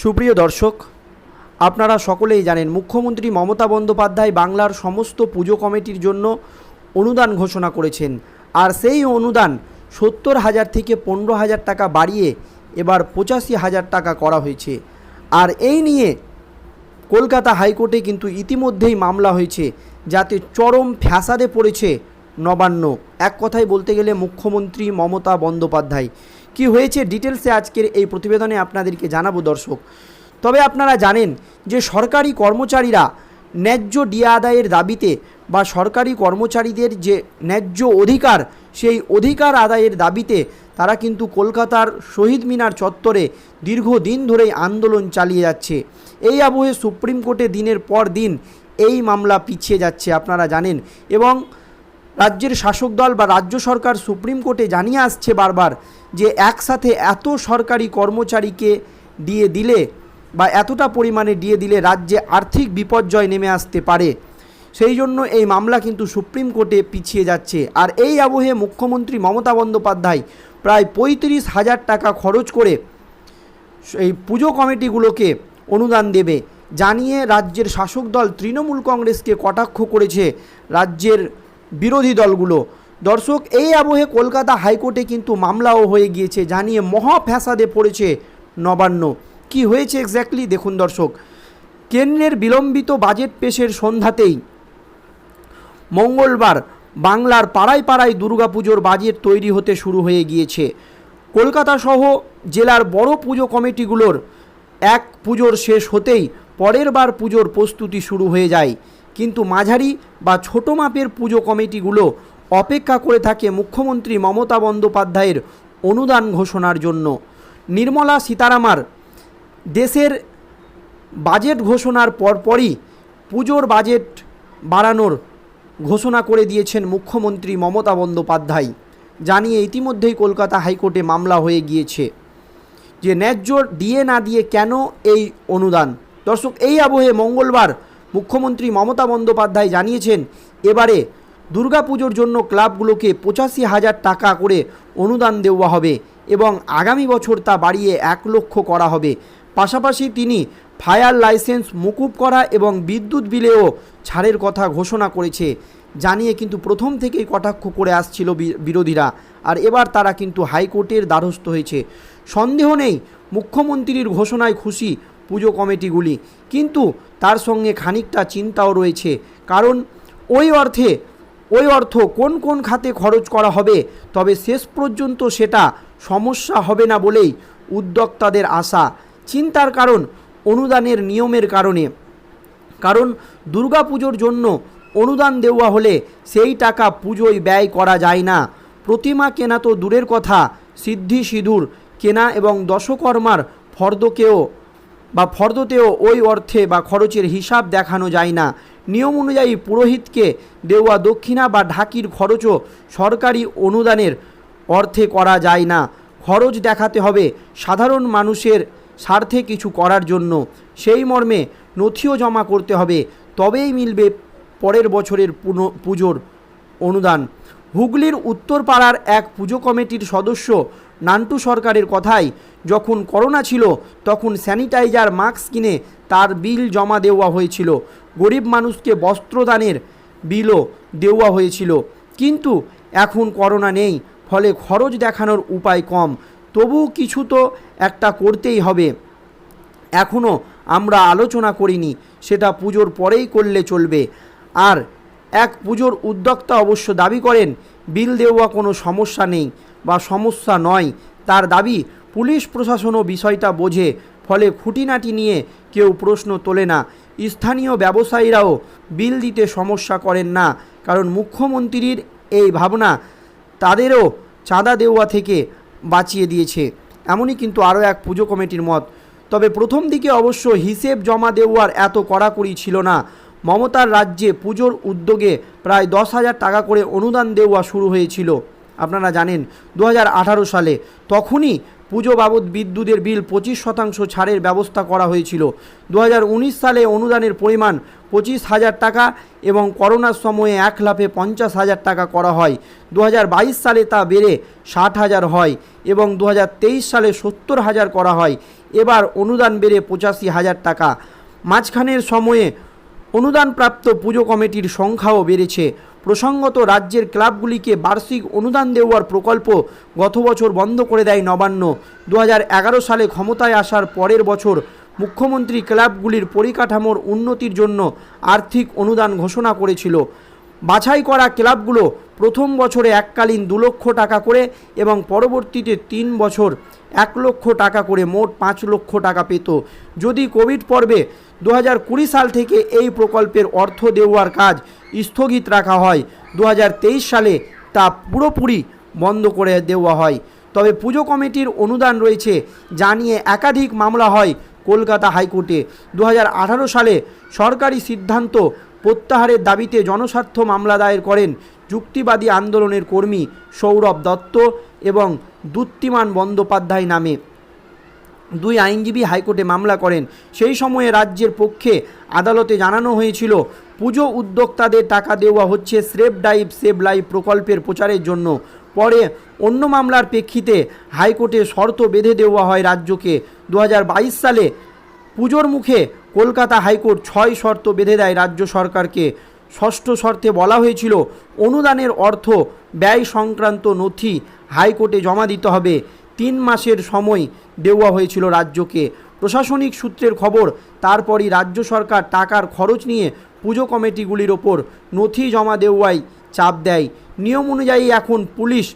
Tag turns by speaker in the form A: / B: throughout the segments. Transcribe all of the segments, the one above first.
A: সুপ্রিয় দর্শক, আপনারা সকলেই জানেন মুখ্যমন্ত্রী মমতা বন্দ্যোপাধ্যায় বাংলার সমস্ত পুজো কমিটির জন্য অনুদান ঘোষণা করেছেন। আর সেই অনুদান সত্তর হাজার থেকে পনেরো হাজার টাকা বাড়িয়ে এবার পঁচাশি হাজার টাকা করা হয়েছে। আর এই নিয়ে কলকাতা হাইকোর্টে কিন্তু ইতিমধ্যেই মামলা হয়েছে, যাতে চরম ফ্যাসাদে পড়েছে নবান্ন। এক কথায় বলতে গেলে মুখ্যমন্ত্রী মমতা বন্দ্যোপাধ্যায়। কি হয়েছে ডিটেলসে আজকের এই প্রতিবেদনে আপনাদেরকে জানাব, দর্শক। তবে আপনারা জানেন যে সরকারি কর্মচারীরা ন্যায্য ডিয়া আদায়ের দাবিতে বা সরকারি কর্মচারীদের যে ন্যায্য অধিকার, সেই অধিকার আদায়ের দাবিতে তারা কিন্তু কলকাতার শহীদ মিনার চত্বরে দীর্ঘদিন ধরেই আন্দোলন চালিয়ে যাচ্ছে। এই আবহে সুপ্রিম কোর্টে দিনের পর দিন এই মামলা পিছিয়ে যাচ্ছে, আপনারা জানেন। এবং রাজ্যের শাসক দল বা রাজ্য সরকার সুপ্রিম কোর্টে জানিয়ে আসছে বারবার যে একসাথে এত সরকারি কর্মচারীকে দিয়ে দিলে বা এতটা পরিমাণে দিয়ে দিলে রাজ্যে আর্থিক বিপর্যয় নেমে আসতে পারে। সেই জন্য এই মামলা কিন্তু সুপ্রিম কোর্টে পিছিয়ে যাচ্ছে। আর এই আবহে মুখ্যমন্ত্রী মমতা বন্দ্যোপাধ্যায় প্রায় পঁয়ত্রিশ হাজার টাকা খরচ করে এই পুজো কমিটিগুলোকে অনুদান দেবে, জানিয়ে রাজ্যের শাসক দল তৃণমূল কংগ্রেসকে কটাক্ষ করেছে রাজ্যের বিরোধী দলগুলো। দর্শক, এই আবহে কলকাতা হাইকোর্টে কিন্তু মামলাও হয়ে গিয়েছে জানিয়ে মহা ফ্যাসাদে পড়েছে নবান্ন। কি হয়েছে এক্স্যাক্টলি দেখুন দর্শক। কেন্দ্রের বিলম্বিত বাজেট পেশের সন্ধ্যাতেই মঙ্গলবার বাংলার পাড়ায় পাড়ায় দুর্গাপুজোর বাজেট তৈরি হতে শুরু হয়ে গিয়েছে। কলকাতা সহ জেলার বড় পুজো কমিটিগুলোর এক পুজোর শেষ হতেই পরের বার পুজোর প্রস্তুতি শুরু হয়ে যায়। কিন্তু মাঝারি বা ছোট মাপের পুজো কমিটিগুলো অপেক্ষা করে থাকে মুখ্যমন্ত্রী মমতা বন্দ্যোপাধ্যায়ের অনুদান ঘোষণার জন্য। নির্মলা সীতারামার দেশের বাজেট ঘোষণার পরপরই পুজোর বাজেট বাড়ানোর ঘোষণা করে দিয়েছেন মুখ্যমন্ত্রী মমতা বন্দ্যোপাধ্যায়। জানিয়ে ইতিমধ্যেই কলকাতা হাইকোর্টে মামলা হয়ে গিয়েছে যে ন্যায্য দিয়ে না দিয়ে কেন এই অনুদান? দর্শক, এই আবহে মঙ্গলবার মুখ্যমন্ত্রী মমতা বন্দ্যোপাধ্যায় জানিয়েছেন, এবারে দুর্গাপুজোর জন্য ক্লাবগুলোকে পঁচাশি হাজার টাকা করে অনুদান দেওয়া হবে এবং আগামী বছর তা বাড়িয়ে এক লক্ষ করা হবে। পাশাপাশি তিনি ফায়ার লাইসেন্স, মুকুব করা এবং বিদ্যুৎ বিলেও ছাড়ের কথা ঘোষণা করেছে। জানিয়ে কিন্তু প্রথম থেকেই কটাক্ষ করে আসছিল বিরোধীরা। আর এবার তারা কিন্তু হাইকোর্টের দ্বারস্থ হয়েছে। সন্দেহ নেই, মুখ্যমন্ত্রীর ঘোষণায় খুশি পুজো কমিটিগুলি। কিন্তু তার সঙ্গে খানিকটা চিন্তাও রয়েছে। কারণ ওই অর্থে, ওই অর্থ কোন কোন খাতে খরচ করা হবে, তবে শেষ পর্যন্ত সেটা সমস্যা হবে না বলেই উদ্যোক্তাদের আশা। চিন্তার কারণ অনুদানের নিয়মের কারণে। কারণ দুর্গাপুজোর জন্য অনুদান দেওয়া হলে সেই টাকা পুজোয় ব্যয় করা যায় না। প্রতিমা কেনা তো দূরের কথা, সিদ্ধি সিঁদুর কেনা এবং দশকর্মার ফর্দকেও বা ফর্দতেও ওই অর্থে বা খরচের হিসাব দেখানো যায় না। নিয়ম অনুযায়ী পুরোহিতকে দেওয়া দক্ষিণা বা ঢাকির খরচও সরকারি অনুদানের অর্থে করা যায় না। খরচ দেখাতে হবে সাধারণ মানুষের স্বার্থে কিছু করার জন্য। সেই মর্মে নথিও জমা করতে হবে। তবেই মিলবে পরের বছরের পুজোর অনুদান। হুগলির উত্তরপাড়ার এক পুজো কমিটির সদস্য নান্টু সরকারের কথায়, যখন করোনা ছিল, তখন স্যানিটাইজার, মাস্ক কিনে তার বিল জমা দেওয়া হয়েছিল। গরিব মানুষকে বস্ত্রদানের বিলও দেওয়া হয়েছিল। কিন্তু এখন করোনা নেই, ফলে খরচ দেখানোর উপায় কম। তবু কিছু তো একটা করতেই হবে। এখনও আমরা আলোচনা করিনি, সেটা পুজোর পরেই করলে চলবে। আর এক পুজোর উদ্যোক্তা অবশ্য দাবি করেন বিল দেওয়া কোনো সমস্যা নেই বা সমস্যা নয়। তার দাবি, পুলিশ প্রশাসনও বিষয়টা বোঝে, ফলে খুঁটিনাটি নিয়ে কেউ প্রশ্ন তোলে না। স্থানীয় ব্যবসায়ীরাও বিল দিতে সমস্যা করেন না, কারণ মুখ্যমন্ত্রীর এই ভাবনা তাদেরও চাঁদা দেওয়া থেকে বাঁচিয়ে দিয়েছে। এমনই কিন্তু আরও এক পুজো কমিটির মত। তবে প্রথম দিকে অবশ্য হিসেব জমা দেওয়ার এত কড়াকড়ি ছিল না। মমতার রাজ্যে পুজোর উদ্যোগে প্রায় দশ হাজার টাকা করে অনুদান দেওয়া শুরু হয়েছিল। আপনারা জানেন, দু হাজার আঠারো সালে তখনই পুজো বাবদ বিদ্যুতের বিল পঁচিশ শতাংশ ছাড়ের ব্যবস্থা করা হয়েছিল। দু হাজার উনিশ সালে অনুদানের পরিমাণ পঁচিশ হাজার টাকা এবং করোনার সময়ে এক লাফে পঞ্চাশ হাজার টাকা করা হয়। দু হাজার বাইশ সালে তা বেড়ে ষাট হাজার হয় এবং দু হাজার তেইশ সালে সত্তর হাজার করা হয়। এবার অনুদান বেড়ে পঁচাশি হাজার টাকা। মাঝখানের সময়ে অনুদানপ্রাপ্ত পুজো কমিটির সংখ্যাও বেড়েছে। প্রসঙ্গত, রাজ্যের ক্লাবগুলিকে বার্ষিক অনুদান দেওয়ার প্রকল্প গত বছর বন্ধ করে দেয় নবান্ন। দু হাজার এগারো সালে ক্ষমতায় আসার পরের বছর মুখ্যমন্ত্রী ক্লাবগুলির পরিকাঠামোর উন্নতির জন্য আর্থিক অনুদান ঘোষণা করেছিল। বাছাই করা ক্লাবগুলো প্রথম বছরে এককালীন দু লক্ষ টাকা করে এবং পরবর্তীতে তিন বছর এক লক্ষ টাকা করে মোট পাঁচ লক্ষ টাকা পেত। যদি কোভিড পর্বে দু সাল থেকে এই প্রকল্পের অর্থ দেওয়ার কাজ স্থগিত রাখা হয়। দু হাজার তেইশ সালে তা পুরোপুরি বন্ধ করে দেওয়া হয়। তবে পুজো কমিটির অনুদান রয়েছে যা নিয়ে একাধিক মামলা হয় কলকাতা হাইকোর্টে। দু হাজার আঠারো সালে সরকারি সিদ্ধান্ত প্রত্যাহারের দাবিতে জনস্বার্থ মামলা দায়ের করেন যুক্তিবাদী আন্দোলনের কর্মী সৌরভ দত্ত এবং দুত্তিমান বন্দ্যোপাধ্যায় নামে। দুই আইনজীবী হাইকোর্টে মামলা করেন। সেই সময়ে রাজ্যের পক্ষে আদালতে জানানো হয়েছিল, পুজো উদ্যোক্তাদের টাকা দেওয়া হচ্ছে স্রেব ডাইভ, সেভ লাইভ প্রকল্পের প্রচারের জন্য। পরে অন্য মামলার প্রেক্ষিতে হাইকোর্টে শর্ত বেঁধে দেওয়া হয় রাজ্যকে। দু হাজার বাইশ সালে পুজোর মুখে কলকাতা হাইকোর্ট ছয় শর্ত বেঁধে দেয় রাজ্য সরকারকে। ষষ্ঠ শর্তে বলা হয়েছিল, অনুদানের অর্থ ব্যয় সংক্রান্ত নথি হাইকোর্টে জমা দিতে হবে। তিন মাসের সময় দেওয়া হয়েছিল রাজ্যকে। প্রশাসনিক সূত্রের খবর, তারপরই রাজ্য সরকার টাকার খরচ নিয়ে পুজো কমিটিগুলির ওপর নথি জমা দেওয়ায় চাপ দেয়। নিয়ম অনুযায়ী এখন পুলিশ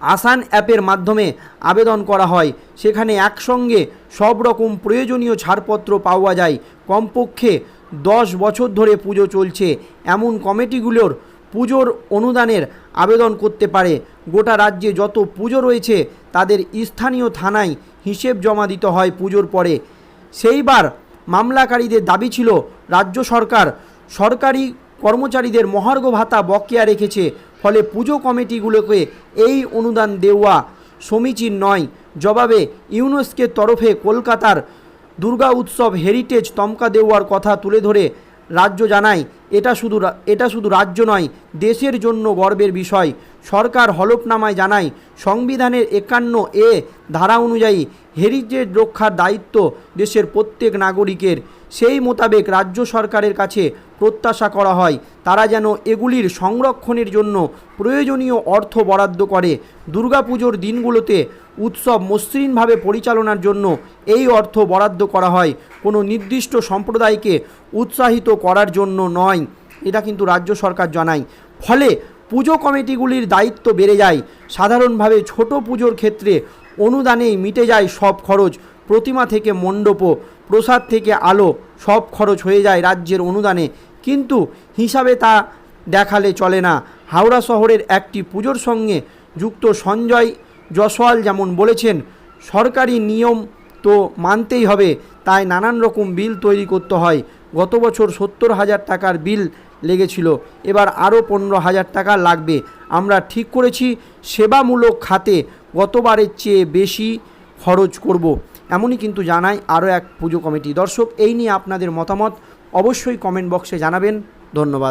A: আসান অ্যাপের মাধ্যমে আবেদন করা হয়। সেখানে একসঙ্গে সব রকম প্রয়োজনীয় ছাড়পত্র পাওয়া যায়। কমপক্ষে দশ বছর ধরে পুজো চলছে। এমন কমিটিগুলোর পুজোর অনুদানের আবেদন করতে পারে। গোটা রাজ্যে যত পুজো রয়েছে, তাদের স্থানীয় থানায় হিসেব জমা দিতে হয় পুজোর পরে। সেইবার মামলাকারীদের দাবি ছিল, রাজ্য সরকার সরকারি কর্মচারীদের মহার্ঘ ভাতা বকেয়া রেখেছে, ফলে পুজো কমিটিগুলোকে এই অনুদান দেওয়া সমীচীন নয়। জবাবে ইউনেস্কের তরফে কলকাতার দুর্গা উৎসব হেরিটেজ তমকা দেওয়ার কথা তুলে ধরে রাজ্য জানায়। এটা শুধু এটা শুধু রাজ্য নয় দেশের জন্য গর্বের বিষয়। সরকার হলফনামায় জানায়, সংবিধানের একান্ন এ ধারা অনুযায়ী হেরিটেজ রক্ষার দায়িত্ব দেশের প্রত্যেক নাগরিকের। সেই মোতাবেক রাজ্য সরকারের কাছে প্রত্যাশা করা হয়, তারা যেন এগুলির সংরক্ষণের জন্য প্রয়োজনীয় অর্থ বরাদ্দ করে। দুর্গাপুজোর দিনগুলোতে উৎসব মসৃণভাবে পরিচালনার জন্য এই অর্থ বরাদ্দ করা হয়। কোনো নির্দিষ্ট সম্প্রদায়কে উৎসাহিত করার জন্য নয়, এটা কিন্তু রাজ্য সরকার জানায়। ফলে পুজো কমিটিগুলির দায়িত্ব বেড়ে যায়। সাধারণভাবে ছোট পুজোর ক্ষেত্রে অনুদানেই মিটে যায় সব খরচ। প্রতিমা থেকে মণ্ডপ, প্রসাদ থেকে আলো সব খরচ হয়ে যায় রাজ্যের অনুদানে। কিন্তু হিসাবে তা দেখালে চলে না। হাওড়া শহরের একটি পুজোর সঙ্গে যুক্ত সঞ্জয় জসওয়াল যেমন বলেছেন, সরকারি নিয়ম তো মানতেই হবে, তাই নানান রকম বিল তৈরি করতে হয়। গত বছর সত্তর হাজার টাকার বিল লেগেছিল। এবার আরও পনেরো হাজার টাকা লাগবে। আমরা ঠিক করেছি, সেবামূলক খাতে গতবারের চেয়ে বেশি খরচ করব। এমনই কিন্তু জানায় আরও এক পুজো কমিটি। দর্শক, এই নিয়ে আপনাদের মতামত অবশ্যই কমেন্ট বক্সে জানাবেন। ধন্যবাদ।